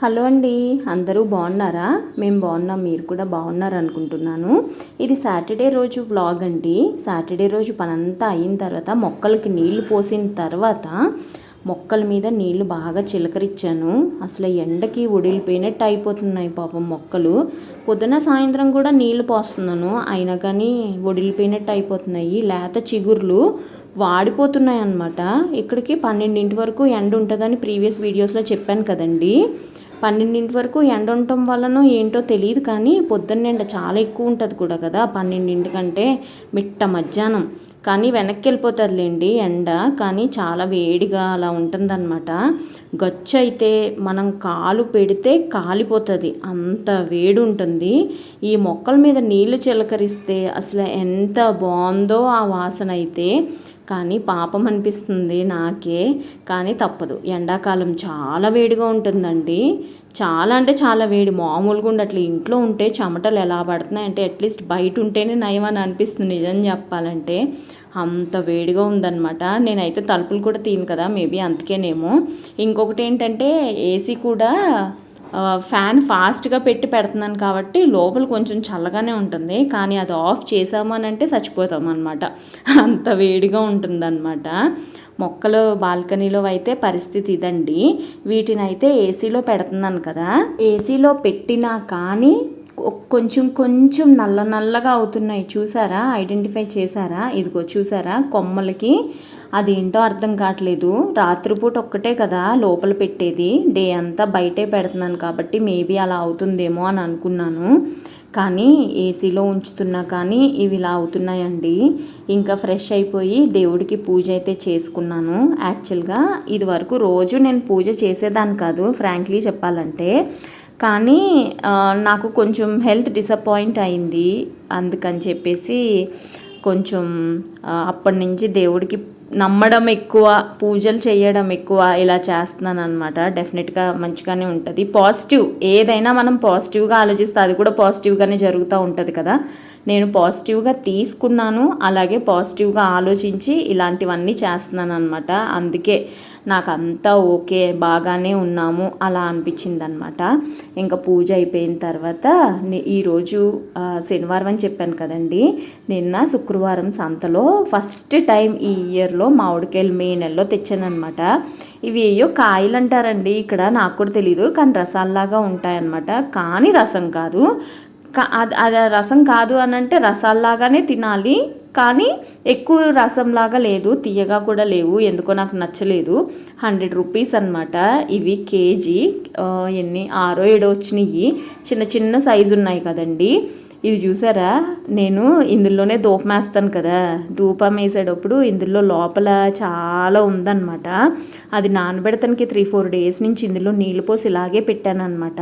Hello అండి అందరూ బాగున్నారా? మేము బాగున్నాం మీరు కూడా బాగున్నారు అనుకుంటున్నాను ఇది సాటర్డే రోజు వ్లాగ్ అండి. సాటర్డే రోజు పనంతా అయిన తర్వాత మొక్కలకి నీళ్ళు పోసిన తర్వాత మొక్కల మీద నీళ్ళు బాగా చిలకరిచ్చాను. అసలు ఎండకి ఒడిలిపోయినట్టు అయిపోతున్నాయి పాపం మొక్కలు. పొద్దున సాయంత్రం కూడా నీళ్ళు పోస్తున్నాను. అయినా కానీ ఒడిలిపోయినట్టు అయిపోతున్నాయి. లేత చిగుర్లు వాడిపోతున్నాయి అన్నమాట ఇక్కడికి పన్నెండింటి వరకు ఎండ ఉంటుందని ప్రీవియస్ వీడియోస్లో చెప్పాను కదండీ. పన్నెండింటి వరకు ఎండ ఉండటం వలన ఏంటో తెలియదు కానీ పొద్దున్న ఎండ చాలా ఎక్కువ ఉంటుంది కూడా కదా. పన్నెండింటి కంటే మిట్ట మధ్యాహ్నం. కానీ వెనక్కి వెళ్ళిపోతుందిలేండి ఎండ. కానీ చాలా వేడిగా అలా ఉంటుందన్నమాట. గచ్చు అయితే మనం కాలు పెడితే కాలిపోతుంది. అంత వేడి ఉంటుంది. ఈ మొక్కల మీద నీళ్ళు చిలకరిస్తే అసలు ఎంత బాగుందో ఆ వాసన అయితే. కానీ పాపం అనిపిస్తుంది నాకే కానీ తప్పదు. ఎండాకాలం చాలా వేడిగా ఉంటుందండి. చాలా అంటే చాలా వేడి. మామూలుగా అట్లా ఇంట్లో ఉంటే చెమటలు ఎలా పడుతున్నాయి అంటే అట్లీస్ట్ బయట ఉంటేనే నయం అని అనిపిస్తుంది నిజం చెప్పాలంటే. అంత వేడిగా ఉందన్నమాట. నేనైతే తలుపులు కూడా తీను కదా మేబీ అందుకేనేమో. ఇంకొకటి ఏంటంటే ఏసీ కూడా ఫ్యాన్ ఫాస్ట్గా పెట్టి పెడుతున్నాను కాబట్టి లోపల కొంచెం చల్లగానే ఉంటుంది. కానీ అది ఆఫ్ చేసాము అని అంటే చచ్చిపోతాం అనమాట అంత వేడిగా ఉంటుందన్నమాట. మొక్కలు బాల్కనీలో అయితే పరిస్థితి ఇదండి. వీటిని అయితే ఏసీలో పెడుతున్నాను కదా. ఏసీలో పెట్టినా కానీ కొంచెం కొంచెం నల్ల నల్లగా అవుతున్నాయి. చూసారా? ఐడెంటిఫై చేశారా? ఇదిగో చూసారా? కొమ్మలకి అదేంటో అర్థం కావట్లేదు. రాత్రిపూట ఒక్కటే కదా లోపల పెట్టేది. డే అంతా బయటే పెడుతున్నాను కాబట్టి మేబీ అలా అవుతుందేమో అని అనుకున్నాను. కానీ ఏసీలో ఉంచుతున్నా కానీ ఇవి ఇలా అవుతున్నాయండి. ఇంకా ఫ్రెష్ అయిపోయి దేవుడికి పూజ అయితే చేసుకున్నాను. యాక్చువల్గా ఇది వరకు రోజు నేను పూజ చేసేదాన్ని కాదు ఫ్రాంక్లీ చెప్పాలంటే. కానీ నాకు కొంచెం హెల్త్ డిసప్పాయింట్ అయింది. అందుకని చెప్పేసి కొంచెం అప్పటి నుంచి దేవుడికి నమ్మడం ఎక్కువ పూజలు చేయడం ఎక్కువ ఇలా చేస్తున్నాను అనమాట డెఫినెట్గా మంచిగానే ఉంటుంది. పాజిటివ్ ఏదైనా మనం పాజిటివ్గా ఆలోచిస్తే అది కూడా పాజిటివ్గానే జరుగుతూ ఉంటుంది కదా. నేను పాజిటివ్గా తీసుకున్నాను అలాగే పాజిటివ్గా ఆలోచించి ఇలాంటివన్నీ చేస్తున్నాను అనమాట అందుకే నాకు అంతా ఓకే బాగానే ఉన్నాము అలా అనిపించింది అనమాట ఇంకా పూజ అయిపోయిన తర్వాత ఈరోజు శనివారం అని చెప్పాను కదండి నిన్న శుక్రవారం సంతలో ఫస్ట్ టైం ఈ ఇయర్లో మామిడికాయలు మే నెలలో తెచ్చానమాట ఇవి ఏయో కాయలు అంటారండి ఇక్కడ నాకు కూడా తెలియదు కానీ రసాల్లాగా ఉంటాయన్నమాట. కానీ రసం కాదు అది రసం కాదు అని అంటే రసాల్లాగానే తినాలి. కానీ ఎక్కువ రసంలాగా లేదు తీయగా కూడా లేవు ఎందుకో నాకు నచ్చలేదు. హండ్రెడ్ రూపీస్ అనమాట ఇవి కేజీ ఎన్ని ఆరో ఏడో వచ్చినాయి. చిన్న చిన్న సైజు ఉన్నాయి కదండీ. ఇది చూసారా? నేను ఇందులోనే ధూపం వేస్తాను కదా. ధూపం వేసేటప్పుడు ఇందులో లోపల చాలా ఉందన్నమాట. అది నానబెడతానికి త్రీ ఫోర్ డేస్ నుంచి ఇందులో నీళ్ళు పోసి ఇలాగే పెట్టాను అనమాట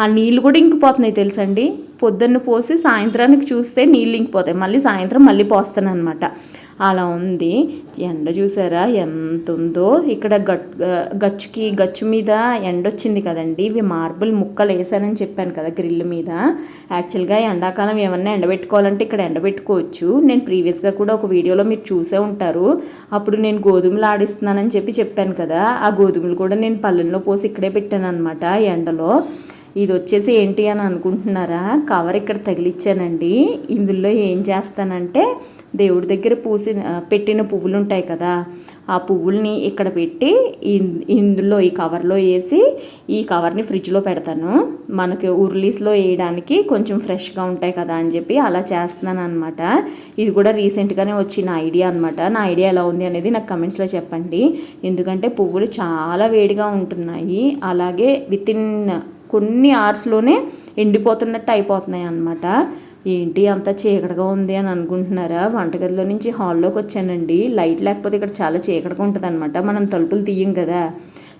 ఆ నీళ్ళు కూడా ఇంకిపోతున్నాయి తెలుసండి పొద్దున్న పోసి సాయంత్రానికి చూస్తే నీళ్ళు ఇంకిపోతాయి. మళ్ళీ సాయంత్రం మళ్ళీ పోస్తాను అనమాట అలా ఉంది. ఎండ చూసారా? ఎంత ఉందో ఇక్కడ గట్ గచ్చుకి గచ్చు మీద ఎండ వచ్చింది కదండి. ఇవి మార్బుల్ ముక్కలు వేసానని చెప్పాను కదా గ్రిల్ మీద. యాక్చువల్గా ఎండాకాలం ఏమన్నా ఎండబెట్టుకోవాలంటే ఇక్కడ ఎండబెట్టుకోవచ్చు. నేను ప్రీవియస్గా కూడా ఒక వీడియోలో మీరు చూసే ఉంటారు. అప్పుడు నేను గోధుమలు ఆడిస్తున్నానని చెప్పి చెప్పాను కదా. ఆ గోధుమలు కూడా నేను పల్లెల్లో పోసి ఇక్కడే పెట్టాను అనమాట ఎండలో. ఇది వచ్చేసి ఏంటి అని అనుకుంటున్నారా? కవర్ ఇక్కడ తగిలిచ్చానండి. ఇందులో ఏం చేస్తానంటే దేవుడి దగ్గర పూసి పెట్టిన పువ్వులు ఉంటాయి కదా ఆ పువ్వుల్ని ఇక్కడ పెట్టి ఇందులో ఈ కవర్లో వేసి ఈ కవర్ని ఫ్రిడ్జ్లో పెడతాను. మనకి ఉర్లీస్లో వేయడానికి కొంచెం ఫ్రెష్గా ఉంటాయి కదా అని చెప్పి అలా చేస్తున్నాను అనమాట ఇది కూడా రీసెంట్గానే వచ్చిన ఐడియా అనమాట నా ఐడియా ఎలా ఉంది అనేది నాకు కమెంట్స్లో చెప్పండి. ఎందుకంటే పువ్వులు చాలా వేడిగా ఉంటున్నాయి. అలాగే విత్ ఇన్ కొన్ని అవర్స్లోనే ఎండిపోతున్నట్టు అయిపోతున్నాయి అన్నమాట. ఏంటి అంత చీకటిగా ఉంది అని అనుకుంటున్నారా? వంటగదిలో నుంచి హాల్లోకి వచ్చానండి. లైట్ లేకపోతే ఇక్కడ చాలా చీకటిగా ఉంటుంది అనమాట మనం తలుపులు తీయం కదా.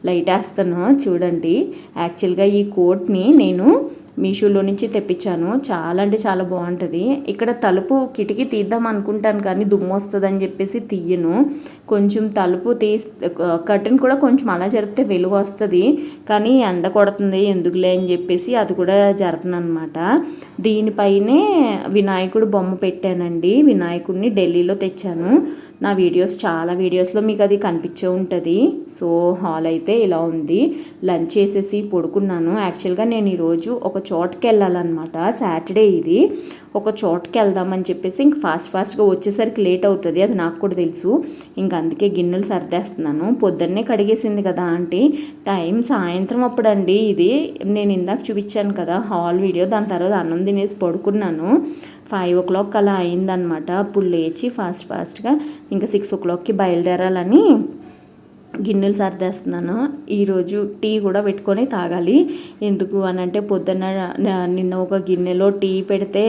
లైట్ వేస్తాను చూడండి. యాక్చువల్గా ఈ కోట్ని నేను మీషోలో నుంచి తెప్పించాను. చాలా అంటే చాలా బాగుంటుంది. ఇక్కడ తలుపు కిటికీ తీద్దాం అనుకుంటాను కానీ దుమ్ము వస్తుందని చెప్పేసి తీయను. కొంచెం తలుపు తీ కర్టెన్ కూడా కొంచెం అలా జరిపితే వెలుగు వస్తుంది. కానీ ఎండ కొడుతుంది ఎందుకులే అని చెప్పేసి అది కూడా జరపను అనమాట దీనిపైనే వినాయకుడు బొమ్మ పెట్టానండి. వినాయకుడిని ఢిల్లీలో తెచ్చాను. నా వీడియోస్ చాలా వీడియోస్లో మీకు అది కనిపించే ఉంటుంది. సో హాల్ అయితే ఇలా ఉంది. లంచ్ చేసేసి పడుకున్నాను. యాక్చువల్గా నేను ఈరోజు ఒక చోటుకి వెళ్ళాలన్నమాట సాటర్డే ఇది. ఒక చోటుకి వెళ్దామని చెప్పేసి ఇంక ఫాస్ట్ ఫాస్ట్గా వచ్చేసరికి లేట్ అవుతుంది. అది నాకు కూడా తెలుసు. ఇంక అందుకే గిన్నెలు సర్దేస్తున్నాను. పొద్దున్నే కడిగేసింది కదా ఆంటీ. టైం సాయంత్రం అప్పుడండి. ఇది నేను ఇందాక చూపించాను కదా హాల్ వీడియో. దాని తర్వాత అన్నం తినేసి పడుకున్నాను. ఫైవ్ ఓ క్లాక్ అలా అయిందనమాట అప్పుడు లేచి ఫాస్ట్ ఫాస్ట్గా ఇంకా సిక్స్ ఓ క్లాక్కి బయలుదేరాలని గిన్నెలు సర్దేస్తున్నాను. ఈరోజు టీ కూడా పెట్టుకొని తాగాలి. ఎందుకు అని అంటే పొద్దున్న నిన్న ఒక గిన్నెలో టీ పెడితే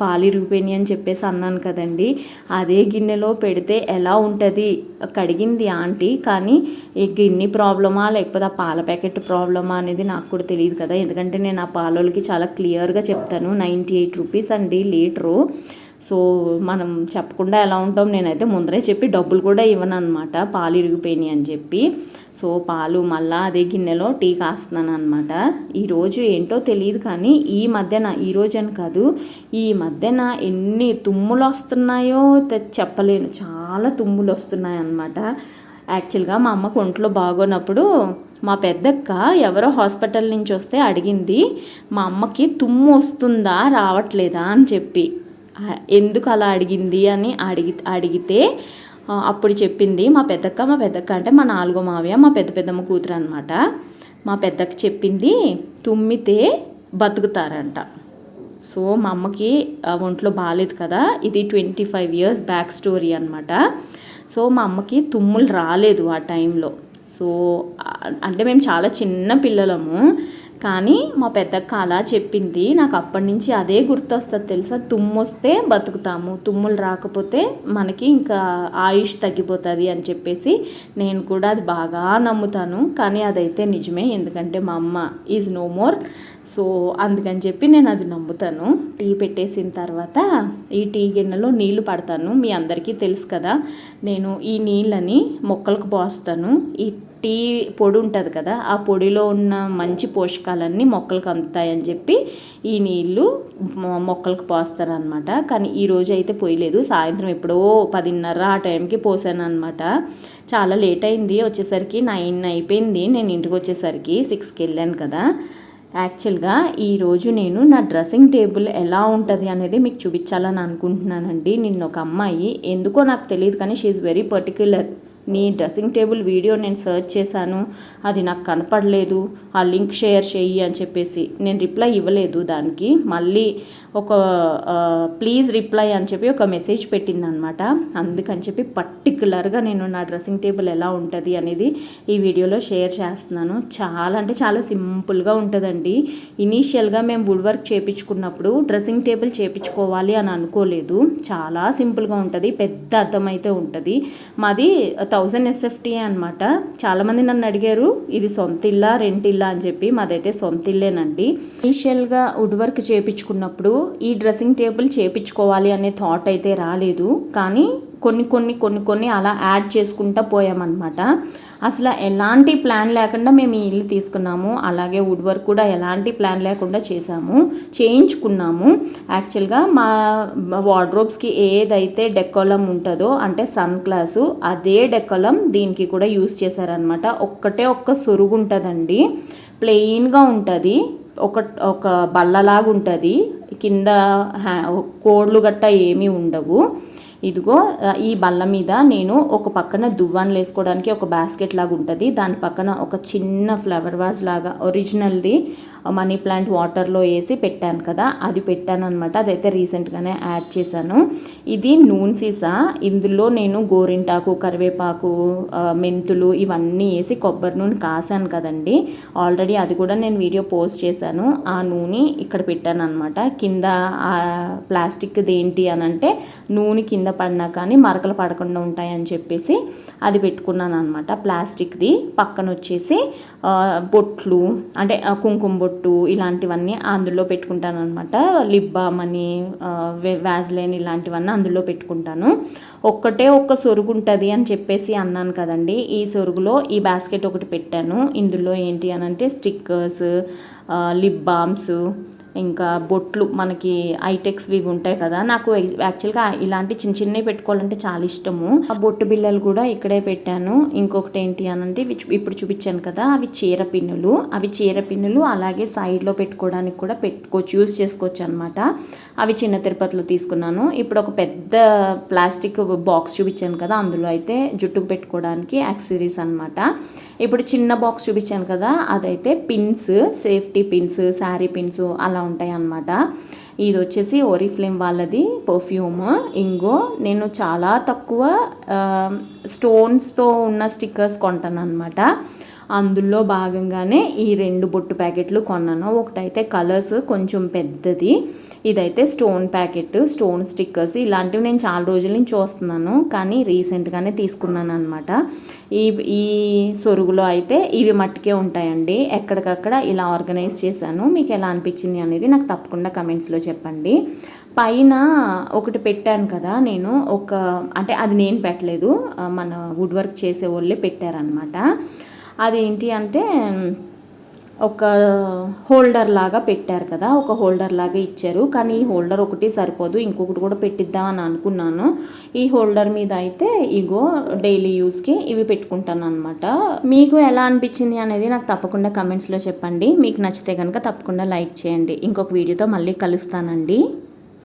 పాలు ఇరిగిపోయినాయి అని చెప్పేసి అన్నాను కదండి. అదే గిన్నెలో పెడితే ఎలా ఉంటుంది? కడిగింది ఆంటీ. కానీ ఈ గిన్నె ప్రాబ్లమా లేకపోతే ఆ పాల ప్యాకెట్ ప్రాబ్లమా అనేది నాకు కూడా తెలియదు కదా. ఎందుకంటే నేను ఆ పాలోళ్ళకి చాలా క్లియర్గా చెప్తాను. నైంటీ ఎయిట్ రూపీస్ అండి లీటరు. సో మనం చెప్పకుండా ఎలా ఉంటాం నేనైతే ముందరే చెప్పి డబ్బులు కూడా ఇవ్వను అనమాట పాలు ఇరిగిపోయినాయి అని చెప్పి. సో పాలు మళ్ళా అదే గిన్నెలో టీ కాస్తున్నాను అనమాట ఈరోజు ఏంటో తెలియదు కానీ ఈ మధ్యన ఈ రోజు అని కాదు ఈ మధ్యన ఎన్ని తుమ్ములు వస్తున్నాయో చెప్పలేను. చాలా తుమ్ములు వస్తున్నాయి అనమాట యాక్చువల్గా మా అమ్మకు ఒంట్లో బాగోనప్పుడు మా పెద్దక్క ఎవరో హాస్పిటల్ నుంచి వస్తే అడిగింది మా అమ్మకి తుమ్ము వస్తుందా రావట్లేదా అని చెప్పి. ఎందుకు అలా అడిగింది అని అడిగి అడిగితే అప్పుడు చెప్పింది మా పెద్దక్క మా పెద్దక్క అంటే మా నాలుగో మావయ్య మా పెద్ద పెద్దమ్మ కూతురు అనమాట మా పెద్దక్క చెప్పింది తుమ్మితే బతుకుతారంట. సో మా అమ్మకి ఒంట్లో బాగాలేదు కదా ఇది twenty five years back story అనమాట సో మా అమ్మకి తుమ్ములు రాలేదు ఆ టైంలో. సో అంటే మేము చాలా చిన్న పిల్లలము. కానీ మా పెద్దక్క అలా చెప్పింది. నాకు అప్పటి నుంచి అదే గుర్తొస్తుంది తెలుసా? తుమ్ము వస్తే బతుకుతాము. తుమ్ములు రాకపోతే మనకి ఇంకా ఆయుష్ తగ్గిపోతుంది అని చెప్పేసి నేను కూడా అది బాగా నమ్ముతాను. కానీ అదైతే నిజమే. ఎందుకంటే మా అమ్మ ఈజ్ నో మోర్ సో అందుకని చెప్పి నేను అది నమ్ముతాను. టీ పెట్టేసిన తర్వాత ఈ టీ గిన్నెలో నీళ్ళు పడతాను. మీ అందరికీ తెలుసు కదా నేను ఈ నీళ్ళని మొక్కలకు పోస్తాను. ఈ టీ పొడి ఉంటుంది కదా ఆ పొడిలో ఉన్న మంచి పోషకాలన్నీ మొక్కలకు అందుతాయని చెప్పి ఈ నీళ్ళు మొ- మొక్కలకు పోస్తారనమాట కానీ ఈ రోజు అయితే పోయలేదు. సాయంత్రం ఎప్పుడో పదిన్నర ఆ టైంకి పోసాను అనమాట చాలా లేట్ అయింది. వచ్చేసరికి నైన్ అయిపోయింది. నేను ఇంటికి వచ్చేసరికి సిక్స్కి వెళ్ళాను కదా. యాక్చువల్గా ఈరోజు నేను నా డ్రెస్సింగ్ టేబుల్ ఎలా ఉంటుంది అనేది మీకు చూపించాలని అనుకుంటున్నానండి. నిన్న ఒక అమ్మాయి ఎందుకో నాకు తెలియదు కానీ షీఈ్ వెరీ పర్టిక్యులర్ నీ డ్రెస్సింగ్ టేబుల్ వీడియో నేను సర్చ్ చేశాను అది నాకు కనపడలేదు ఆ లింక్ షేర్ చెయ్యి అని చెప్పేసి. నేను రిప్లై ఇవ్వలేదు దానికి. మళ్ళీ ఒక ప్లీజ్ రిప్లై అని చెప్పి ఒక మెసేజ్ పెట్టింది అనమాట అందుకని చెప్పి పర్టికులర్గా నేను నా డ్రెస్సింగ్ టేబుల్ ఎలా ఉంటుంది అనేది ఈ వీడియోలో షేర్ చేస్తున్నాను. చాలా అంటే చాలా సింపుల్గా ఉంటుందండి. ఇనీషియల్గా మేము వుడ్ వర్క్ చేయించుకున్నప్పుడు డ్రెస్సింగ్ టేబుల్ చేయించుకోవాలి అని అనుకోలేదు. చాలా సింపుల్గా ఉంటుంది. పెద్ద అర్థం అయితే ఉంటుంది. మాది థౌజండ్ ఎస్ఎఫ్టీ అనమాట చాలామంది నన్ను అడిగారు ఇది సొంత ఇల్లా రెంట్ ఇల్లా? అని చెప్పి మాదైతే సొంత ఇల్లేనండి. ఇనీషియల్గా వుడ్ వర్క్ చేయించుకున్నప్పుడు ఈ డ్రెస్సింగ్ టేబుల్ చేయించుకోవాలి అనే థాట్ అయితే రాలేదు. కానీ కొన్ని కొన్ని కొన్ని కొన్ని అలా యాడ్ చేసుకుంటా పోయామన్నమాట. అసలు ఎలాంటి ప్లాన్ లేకుండా మేము ఈ ఇల్లు తీసుకున్నాము. అలాగే వుడ్ వర్క్ కూడా ఎలాంటి ప్లాన్ లేకుండా చేసాము. చేయించుకున్నాము. యాక్చువల్గా మా వార్డ్రోబ్స్కి ఏదైతే డెక్కలం ఉంటుందో అంటే సన్ గ్లాసు అదే డెక్కలం దీనికి కూడా యూస్ చేశారనమాట ఒక్కటే ఒక్క సొరుగు ఉంటుందండి. ప్లెయిన్గా ఉంటుంది. ఒక ఒక బల్లలాగా ఉంటుంది కింద హ్యా కోడ్లు గట్ట ఏమీ ఉండవు. ఇదిగో ఈ బల్ల మీద నేను ఒక పక్కన దువ్వాన్లు వేసుకోవడానికి ఒక బాస్కెట్ లాగా ఉంటుంది. దాని పక్కన ఒక చిన్న ఫ్లవర్ వాజ్ లాగా ఒరిజినల్ది మనీ ప్లాంట్ వాటర్లో వేసి పెట్టాను కదా అది పెట్టాను అనమాట అదైతే రీసెంట్గానే యాడ్ చేశాను. ఇది నూనె సీసా. ఇందులో నేను గోరింటాకు కరివేపాకు మెంతులు ఇవన్నీ వేసి కొబ్బరి నూనె కాసాను కదండి. ఆల్రెడీ అది కూడా నేను వీడియో పోస్ట్ చేశాను. ఆ నూనె ఇక్కడ పెట్టాను అనమాట కింద ఆ ప్లాస్టిక్ది ఏంటి అని అంటే నూనె కింద కింద పడినా కానీ మరకలు పడకుండా ఉంటాయని చెప్పేసి అది పెట్టుకున్నాను అనమాట ప్లాస్టిక్ది పక్కన వచ్చేసి బొట్లు అంటే కుంకుమ బొట్టు ఇలాంటివన్నీ అందులో పెట్టుకుంటాను అనమాట లిప్ బామ్ అని వ్యాజ్లైన్ ఇలాంటివన్నీ అందులో పెట్టుకుంటాను. ఒక్కటే ఒక్క సొరుగు ఉంటుంది అని చెప్పేసి అన్నాను కదండి. ఈ సొరుగులో ఈ బాస్కెట్ ఒకటి పెట్టాను. ఇందులో ఏంటి అని అంటే స్టిక్కర్స్ లిప్ బామ్స్ ఇంకా బొట్లు మనకి ఐటెక్స్ ఇవి ఉంటాయి కదా. నాకు యాక్చువల్గా ఇలాంటి చిన్న చిన్నవి పెట్టుకోవాలంటే చాలా ఇష్టము. ఆ బొట్టు బిళ్ళలు కూడా ఇక్కడే పెట్టాను. ఇంకొకటి ఏంటి అని అంటే ఇప్పుడు చూపించాను కదా అవి చీర పిన్నులు. అవి చీర పిన్నులు అలాగే సైడ్లో పెట్టుకోవడానికి కూడా పెట్టుకోవచ్చు యూస్ చేసుకోవచ్చు అనమాట అవి చిన్న తిరుపతిలో తీసుకున్నాను. ఇప్పుడు ఒక పెద్ద ప్లాస్టిక్ బాక్స్ చూపించాను కదా అందులో అయితే జుట్టుకు పెట్టుకోవడానికి యాక్సరీస్ అనమాట ఇప్పుడు చిన్న బాక్స్ చూపించాను కదా అదైతే pins safety pins sari pins అలా ఉంటాయి అన్నమాట ఇది వచ్చేసి ఓరిఫ్లేమ్ వాళ్ళది పర్ఫ్యూమ్ ఇంగో. నేను చాలా తక్కువ స్టోన్స్తో ఉన్న స్టిక్కర్స్ కొంటాను అనమాట అందులో భాగంగానే ఈ రెండు బొట్టు ప్యాకెట్లు కొన్నాను. ఒకటైతే కలర్స్ కొంచెం పెద్దది. ఇదైతే స్టోన్ ప్యాకెట్ స్టోన్ స్టిక్కర్స్. ఇలాంటివి నేను చాలా రోజుల నుంచి చూస్తున్నాను. కానీ రీసెంట్గానే తీసుకున్నాను అనమాట ఈ ఈ సొరుగులో అయితే ఇవి మట్టుకే ఉంటాయండి. ఎక్కడికక్కడ ఇలా ఆర్గనైజ్ చేశాను. మీకు ఎలా అనిపించింది అనేది నాకు తప్పకుండా కమెంట్స్లో చెప్పండి. పైన ఒకటి పెట్టాను కదా నేను. ఒక అంటే అది నేను పెట్టలేదు. మన వుడ్ వర్క్ చేసే వాళ్ళే పెట్టారనమాట అదేంటి అంటే ఒక హోల్డర్ లాగా పెట్టారు కదా ఒక హోల్డర్ లాగా ఇచ్చారు. కానీ ఈ హోల్డర్ ఒకటి సరిపోదు ఇంకొకటి కూడా పెట్టిద్దామని అనుకున్నాను. ఈ హోల్డర్ మీద అయితే ఇగో డైలీ యూస్కి ఇవి పెట్టుకుంటాను అనమాట మీకు ఎలా అనిపించింది అనేది నాకు తప్పకుండా కమెంట్స్లో చెప్పండి. మీకు నచ్చితే కనుక తప్పకుండా లైక్ చేయండి. ఇంకొక వీడియోతో మళ్ళీ కలుస్తానండి.